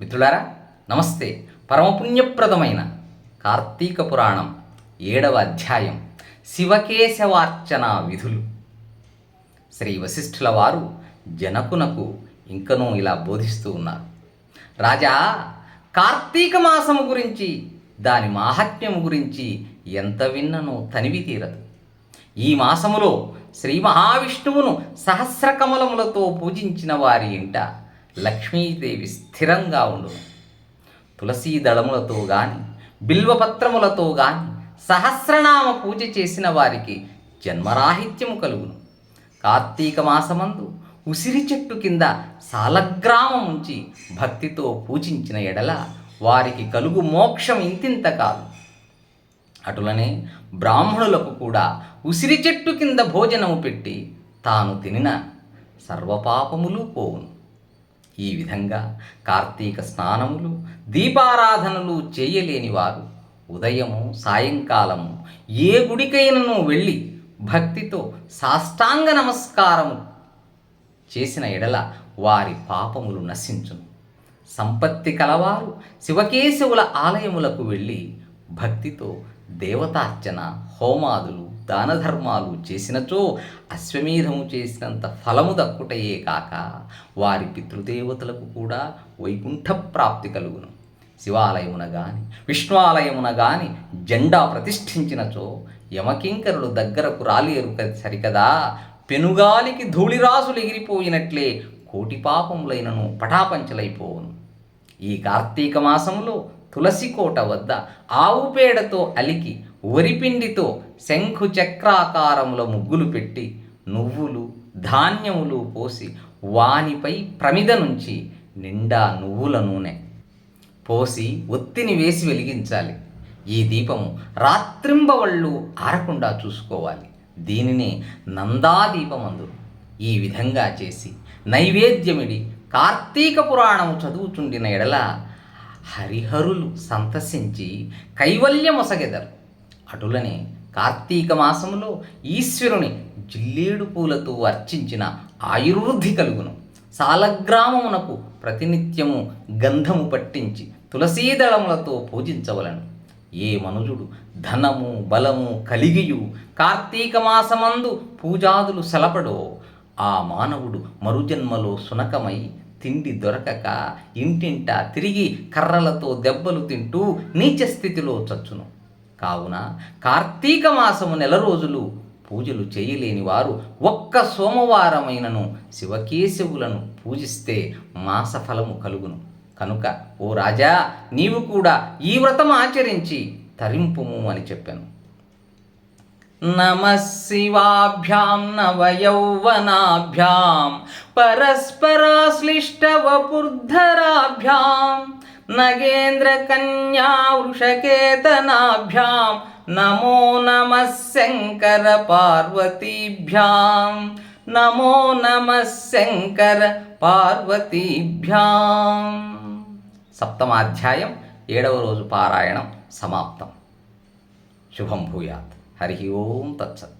మిత్రులారా నమస్తే. పరమపుణ్యప్రదమైన కార్తీక పురాణం ఏడవ అధ్యాయం. శివకేశవార్చన విధులు. శ్రీ వశిష్ఠుల వారు జనకునకు ఇంకనూ ఇలా బోధిస్తూ ఉన్నారు. రాజా కార్తీక మాసము గురించి దాని మాహాత్మ్యము గురించి ఎంత విన్ననో తనివి తీరదు. ఈ మాసములో శ్రీ మహావిష్ణువును సహస్రకమలములతో పూజించిన వారి ఇంట లక్ష్మీదేవి స్థిరంగా ఉండు. తులసీ దళములతో గాని బిల్వపత్రములతో గాని సహస్రనామ పూజ చేసిన వారికి జన్మరాహిత్యము కలుగును. కార్తీక మాసమందు ఉసిరి చెట్టు కింద సాలగ్రామం ఉంచి భక్తితో పూజించిన ఎడల వారికి కలుగు మోక్షం ఇంతింత కాదు. అటులనే బ్రాహ్మణులకు కూడా ఉసిరి చెట్టు కింద భోజనము పెట్టి తాను తినిన సర్వపాపములు పోవును. ఈ విధంగా కార్తీక స్నానములు దీపారాధనలు చేయలేని వారు ఉదయము సాయంకాలము ఏ గుడికైనను వెళ్ళి భక్తితో సాష్టాంగ నమస్కారము చేసిన ఎడల వారి పాపములు నశించును. సంపత్తి కలవారు శివకేశవుల ఆలయములకు వెళ్ళి భక్తితో దేవతార్చన హోమాదులు దానధర్మాలు చేసినచో అశ్వమేధము చేసినంత ఫలము దక్కుటయే కాక వారి పితృదేవతలకు కూడా వైకుంఠ ప్రాప్తి కలుగును. శివాలయమున గాని విష్ణువాలయమున గాని జెండా ప్రతిష్ఠించినచో యమకింకరుడు దగ్గరకు రాలేరు సరికదా? పెనుగాలికి ధూళిరాసులు ఎగిరిపోయినట్లే కోటి పాపములైనను పటాపంచలైపోవును. ఈ కార్తీక మాసంలో తులసి కోట వద్ద ఆవు పేడతో అలికి వరిపిండితో శంఖు చక్రాకారముల ముగ్గులు పెట్టి నువ్వులు ధాన్యములు పోసి వానిపై ప్రమిద నుంచి నిండా నువ్వుల నూనె పోసి ఒత్తిని వేసి వెలిగించాలి. ఈ దీపము రాత్రింబవళ్ళు ఆరకుండా చూసుకోవాలి. దీనిని నందాదీపమందు ఈ విధంగా చేసి నైవేద్యమిడి కార్తీక పురాణము చదువుచుండిన ఎడల హరిహరులు సంతసించి కైవల్యమొసగెదరు. అటులనే కార్తీక మాసములో ఈశ్వరుని జిల్లేడు పూలతో అర్చించిన ఆయుర్వృద్ధి కలుగును. సాలగ్రామమునకు ప్రతినిత్యము గంధము పట్టించి తులసీదళములతో పూజించవలను. ఏ మనుజుడు ధనము బలము కలిగియు కార్తీక మాసమందు పూజాదులు సలపడో ఆ మానవుడు మరుజన్మలో సునకమై తిండి దొరకక ఇంటింటా తిరిగి కర్రలతో దెబ్బలు తింటూ నీచ స్థితిలో చచ్చును. కావున కార్తీక మాసము నెల రోజులు పూజలు చేయలేని వారు ఒక్క సోమవారమైనను శివకేశవులను పూజిస్తే మాసఫలము కలుగును. కనుక ఓ రాజా నీవు కూడా ఈ వ్రతం ఆచరించి తరింపుము అని చెప్పాను. నమ శివాభ్యాం నవయౌవనాభ్యాం పరస్పరాశ్లిష్టవపుర్ధరాభ్యాం నగేంద్ర కన్యా వృషకేతనాభ్యాం నమో నమ శంకర పార్వతీభ్యాం నమో నమ శంకర పార్వతీభ్యాం సప్తమాధ్యాయం ఏడవ రోజు పారాయణం సమాప్తం. శుభం భూయాత్. హరి ఓం తత్సత్.